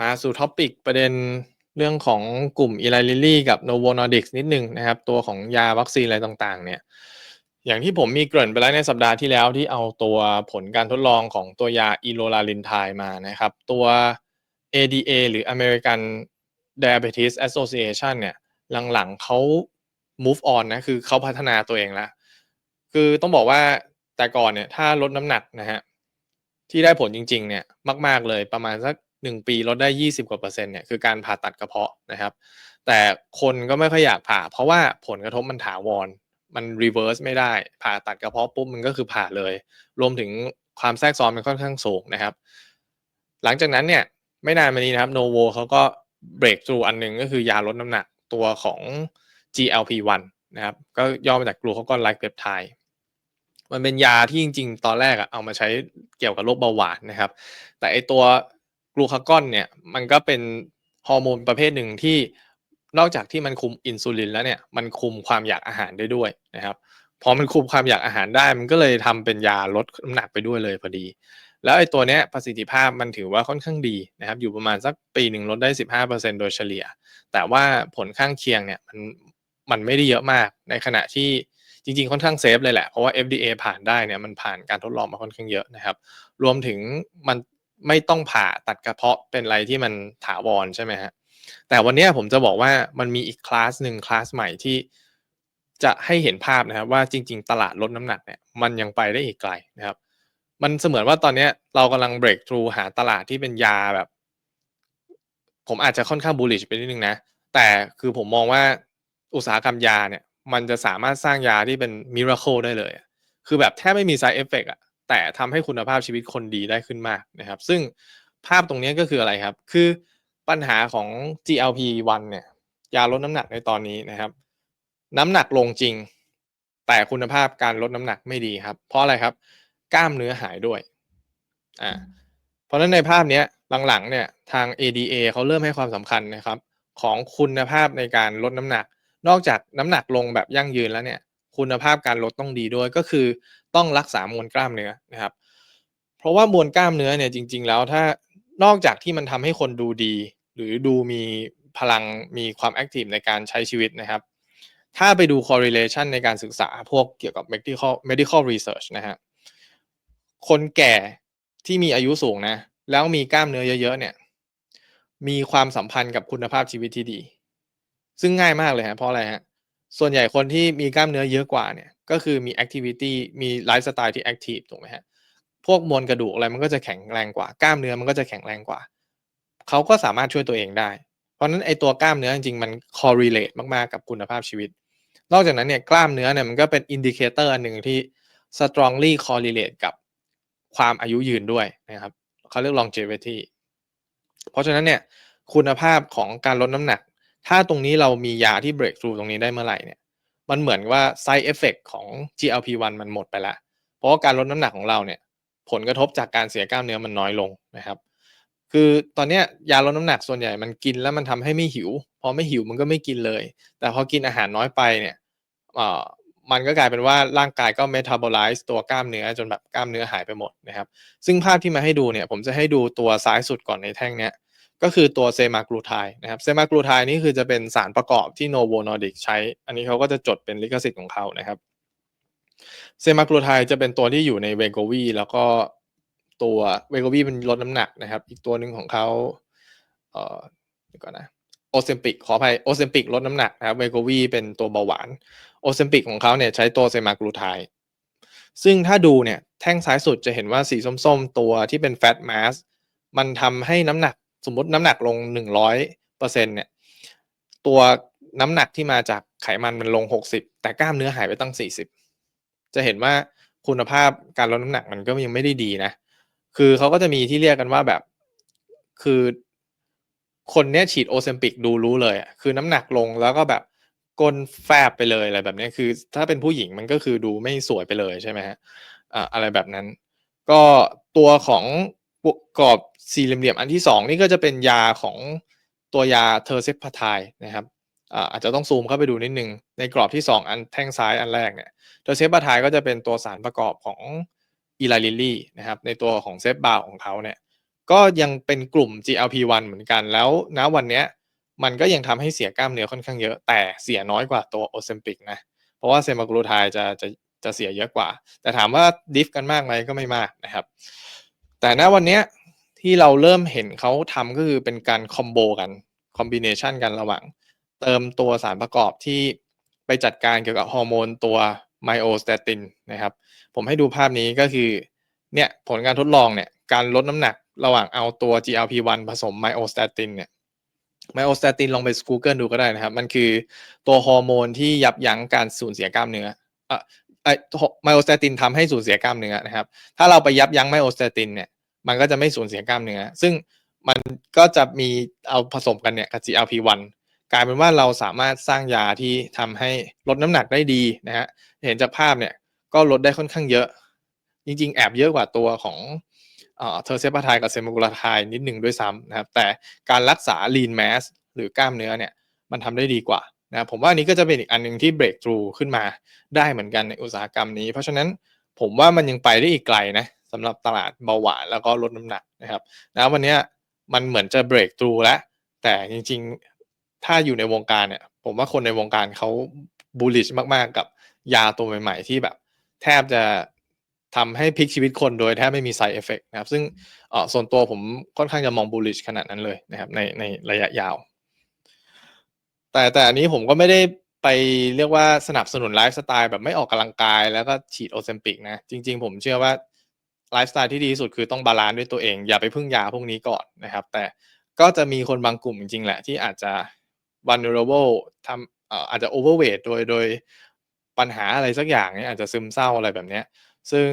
มาสู่ท็อปิกประเด็นเรื่องของกลุ่ม Eli Lilly กับ Novo Nordisk นิดหนึ่งนะครับ ตัวของยาวัคซีนอะไรต่างๆ เนี่ย อย่างที่ผมมีเกริ่นไปแล้วในสัปดาห์ที่แล้วที่เอาตัวผลการทดลองของตัวยาอีโลลาลินไทมานะครับ ตัว ADA หรือ American Diabetes Association เนี่ย หลังๆเขา move on นะ คือเขาพัฒนาตัวเองแล้ว คือต้องบอกว่าแต่ก่อนเนี่ย ถ้าลดน้ำหนักนะฮะ ที่ได้ผลจริง ๆ เนี่ย มาก ๆ เลยประมาณสัก 1ปีลดได้20กว่าเปอร์เซ็นต์เนี่ยคือการผ่าตัดกระเพาะนะครับ แต่คนก็ไม่ค่อยอยากผ่า เพราะว่าผลกระทบมันถาวร มัน reverse ไม่ได้ ผ่าตัดกระเพาะปุ๊บมันก็คือผ่าเลย รวมถึงความแทรกซ้อนมันค่อนข้างสูงนะครับ หลังจากนั้นเนี่ยไม่นานมานี้นะครับ Novo เขาก็ break through อันหนึ่งก็คือยาลดน้ำหนักตัวของ GLP-1 นะครับ ก็ย่อมาจาก glucagon-like peptide มันเป็นยาที่จริง ๆ ตอนแรกอะเอามาใช้เกี่ยวกับโรคเบาหวานนะครับ แต่ไอตัว กลูคากอนเนี่ยมันก็เป็นฮอร์โมนประเภทหนึ่งที่นอกจากที่มันคุมอินซูลินแล้วเนี่ยมันคุมความอยากอาหารได้ด้วยนะครับพอมันคุมความอยากอาหารได้ มันก็เลยทำเป็นยาลดน้ำหนักไปด้วยเลยพอดี แล้วไอ้ตัวเนี้ยประสิทธิภาพมันถือว่าค่อนข้างดีนะครับ อยู่ประมาณสักปีหนึ่งลดได้ 15%โดยเฉลี่ย แต่ว่าผลข้างเคียงเนี่ยมันมันไม่ได้เยอะมาก ในขณะที่จริงๆ ค่อนข้างเซฟเลยแหละ เพราะว่า FDA ผ่านได้เนี่ยมันผ่านการทดลองมาค่อนข้างเยอะนะครับ รวมถึงมัน ไม่ต้องผ่าตัดกระเพาะเป็นอะไรที่มันถาวรใช่ไหมฮะแต่วันนี้ผมจะบอกว่ามันมีอีกคลาสหนึ่งคลาสใหม่ที่จะให้เห็นภาพนะครับว่าจริง ๆ ตลาดลดน้ำหนักเนี่ยมันยังไปได้อีกไกลนะครับ มันเสมือนว่าตอนนี้เรากำลัง break through หาตลาดที่เป็นยาแบบ ผมอาจจะค่อนข้าง bullish ไปนิดนึงนะ แต่คือผมมองว่าอุตสาหกรรมยาเนี่ย มันจะสามารถสร้างยาที่เป็น miracle ได้เลย คือแบบแทบไม่มี side effect อะ แต่ทำให้คุณภาพชีวิตคนดีได้ขึ้นมากนะครับ ซึ่งภาพตรงนี้ก็คืออะไรครับ คือปัญหาของ GLP-1 เนี่ยยาลดน้ำหนักในตอนนี้นะครับ น้ำหนักลงจริง แต่คุณภาพการลดน้ำหนักไม่ดีครับ เพราะอะไรครับ กล้ามเนื้อหายด้วยอ่าเพราะฉะนั้นในภาพนี้หลังๆเนี่ยทาง ADA เขาเริ่มให้ความสำคัญนะครับ ของคุณภาพในการลดน้ำหนัก นอกจากน้ำหนักลงแบบยั่งยืนแล้วเนี่ย คุณภาพการลดต้องดีด้วยก็คือต้องรักษามวลกล้ามเนื้อนะครับ เพราะว่ามวลกล้ามเนื้อเนี่ยจริง ๆ แล้วถ้านอกจากที่มันทำให้คนดูดี หรือดูมีพลังมีความแอคทีฟในการใช้ชีวิตนะครับ ถ้าไปดู correlation ในการศึกษาพวกเกี่ยวกับ medical medical research นะฮะคนแก่ที่มีอายุสูงนะ แล้วมีกล้ามเนื้อเยอะ ๆ เนี่ย มีความสัมพันธ์กับคุณภาพชีวิตที่ดี ซึ่งง่ายมากเลยฮะเพราะอะไรฮะ ส่วนใหญ่คนที่มีกล้ามเนื้อเยอะกว่าเนี่ย ก็คือมี activity มีไลฟ์สไตล์ที่ active ถูกไหมฮะพวกมวลกระดูกอะไรมันก็จะแข็งแรงกว่ากล้ามเนื้อมันก็จะแข็งแรงกว่า เขาก็สามารถช่วยตัวเองได้ เพราะฉะนั้นไอตัวกล้ามเนื้อจริงๆมัน correlate มากๆกับคุณภาพชีวิต นอกจากนั้นเนี่ยกล้ามเนื้อเนี่ยมันก็เป็น indicator อันหนึ่งที่ strongly correlate กับความอายุยืนด้วยนะครับเขาเรียก longevity เพราะฉะนั้นเนี่ยคุณภาพของการลดน้ำหนัก ถ้าตรงนี้เรามียาที่ break through ตรงนี้ได้เมื่อไหร่เนี่ยมันเหมือนว่า side effect ของ GLP-1 มันหมดไปแล้ว เพราะาการลดน้ำหนักของเราเนี่ยผลกระทบจากการเสียกล้ามเนื้อมันน้อยลงนะครับ คือตอนนี้ยาลดน้ำหนักส่วนใหญ่มันกินแล้วมันทำให้ไม่หิว พอไม่หิวมันก็ไม่กินเลย แต่พอกินอาหารน้อยไปเนี่ยมันก็กลายเป็นว่าร่างกายก็เมตาบอลไลซ์ตัวกล้ามเนื้อจนแบบกล้ามเนื้อหายไปหมดนะครับ ซึ่งภาพที่มาให้ดูเนี่ยผมจะให้ดูตัวซ้ายสุดก่อนในแท่งเนี้ย ก็คือตัวเซมากลูไทนะครับเซมากลูไทนี่คือจะเป็นสารประกอบที่โนโวนอร์ดิกใช้ อันนี้เขาก็จะจดเป็นลิขสิทธิ์ของเขานะครับเซมากลูไทจะเป็นตัวที่อยู่ในเวโกวีแล้วก็ตัวเวโกวีเป็นลดน้ำหนักนะครับ อีกตัวหนึ่งของเขาเอ่อเดี๋ยวก่อนนะโอเซมปิกขออภัยโอเซมปิกลดน้ำหนักนะครับเวโกวีเป็นตัวเบาหวานโอเซมปิกของเขาเนี่ยใช้ตัวเซมากลูไทซึ่งถ้าดูเนี่ยแท่งซ้ายสุดจะเห็นว่าสีส้มๆ ตัวที่เป็นแฟตมาสมันทำให้น้ำหนัก สมมติน้ำหนักลงหนึ่งร้อยเปอร์เซ็นเนี่ยตัวน้ำหนักที่มาจากไขมันมันลงหกสิบแต่กล้ามเนื้อหายไปตั้งสี่สิบจะเห็นว่าคุณภาพการลดน้ำหนักมันก็ยังไม่ได้ดีนะ คือเขาก็จะมีที่เรียกกันว่าแบบคือคนเนี้ยฉีดโอเซมปิกดูรู้เลยอะคือน้ำหนักลงแล้วก็แบบก้นแฟบไปเลยอะไรแบบนี้คือ ถ้าเป็นผู้หญิงมันก็คือดูไม่สวยไปเลยใช่ไหมฮะอะไรแบบนั้น ก็ตัวของ กรอบสี่เหลี่ยมอันที่สองนี่ก็จะเป็นยาของตัวยาเทอร์เซปพาไทนะครับอาจจะต้องซูมเข้าไปดูนิดนึง ในกรอบที่สองอันแท่งซ้ายอันแรกเนี่ยเทอร์เซปพาไทก็จะเป็นตัวสารประกอบของอีไลลิลี่นะครับในตัวของเซฟบาของเขาเนี่ยก็ยังเป็นกลุ่ม GLP-1 เหมือนกันแล้วณวันเนี้ยมันก็ยังทำให้เสียกล้ามเนื้อค่อนข้างเยอะ แต่เสียน้อยกว่าตัว Ozempic นะ เพราะว่า Semaglutide จะจะจะเสียเยอะกว่า แต่ถามว่าดิฟกันมากไหมก็ไม่มากนะครับ แต่ณวันเนี้ยที่เราเริ่มเห็นเขาทำก็คือเป็นการคอมโบกันคอมบิเนชันกันระหว่าง เติมตัวสารประกอบที่ไปจัดการเกี่ยวกับฮอร์โมนตัว Myostatin นนะครับ ผมให้ดูภาพนี้ก็คือเนี่ยผลการทดลองเนี่ยการลดน้ำหนักระหว่างเอาตัว GLP-1 ผสม Myostatin เนี่ย Myostatin ลองไป Google ดูก็ได้นะครับ มันคือตัวฮอร์โมนที่ยับยั้งการสูญเสียกล้ามเนื้อ เอ่อไอ้โฮ Myostatin ทำให้สูญเสียกล้ามเนื้อนะครับ ถ้าเราไปยับยั้ง Myostatin เนี่ยมันก็จะไม่สูญเสียกล้ามเนื้อซึ่งมันก็จะมีเอาผสมกันเนี่ยกับ GLP-1 กลายเป็นว่าเราสามารถสร้างยาที่ทำให้ลดน้ำหนักได้ดีนะครับเห็นจากภาพเนี่ยก็ลดได้ค่อนข้างเยอะ จริง ๆ แอบเยอะกว่าตัวของเออ Tirzepatide กับ Semaglutide นิดหนึ่งด้วยซ้ำนะครับ แต่การรักษา lean mass หรือกล้ามเนื้อเนี่ยมันทำได้ดีกว่า นะผมว่าอันนี้ก็จะเป็นอีกอันหนึ่งที่ break through ขึ้นมาได้เหมือนกันในอุตสาหกรรมนี้ เพราะฉะนั้นผมว่ามันยังไปได้อีกไกลนะสำหรับตลาดเบาหวานแล้วก็ลดน้ำหนักนะครับณวันนี้มันเหมือนจะ break through แล้ว แต่จริงๆ ถ้าอยู่ในวงการเนี่ย ผมว่าคนในวงการเขา bullish มากๆ กับยาตัวใหม่ๆ ที่แบบ แทบจะทำให้พลิกชีวิตคนโดยแทบไม่มี side effect นะครับ ซึ่งออส่วนตัวผมค่อนข้างจะมอง bullish ขนาดนั้นเลยนะครับในในระยะยาว แต่แต่อันนี้ผมก็ไม่ได้ไปเรียกว่าสนับสนุนไลฟ์สไตล์แบบไม่ออกกำลังกาย แล้วก็ฉีด Ozempic นะ จริง ๆ ผมเชื่อว่าไลฟ์สไตล์ที่ดีที่สุดคือต้องบาลันซ์ด้วยตัวเอง อย่าไปพึ่งยาพวกนี้ก่อนนะครับ แต่ก็จะมีคนบางกลุ่มจริงๆ แหละ ที่อาจจะ vulnerable ทำอาจจะ overweight โดยโดยปัญหาอะไรสักอย่างเนี่ยอาจจะซึมเศร้าอะไรแบบเนี้ย ซึ่ง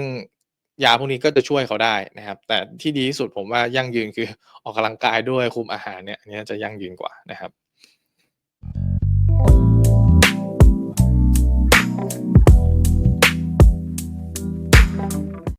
ยาพวกนี้ก็จะช่วยเขาได้นะครับ แต่ที่ดีที่สุดผมว่ายั่งยืนคือออกกำลังกายด้วยคุมอาหารเนี่ยอันเนี้ยจะยั่งยืนกว่านะครับ you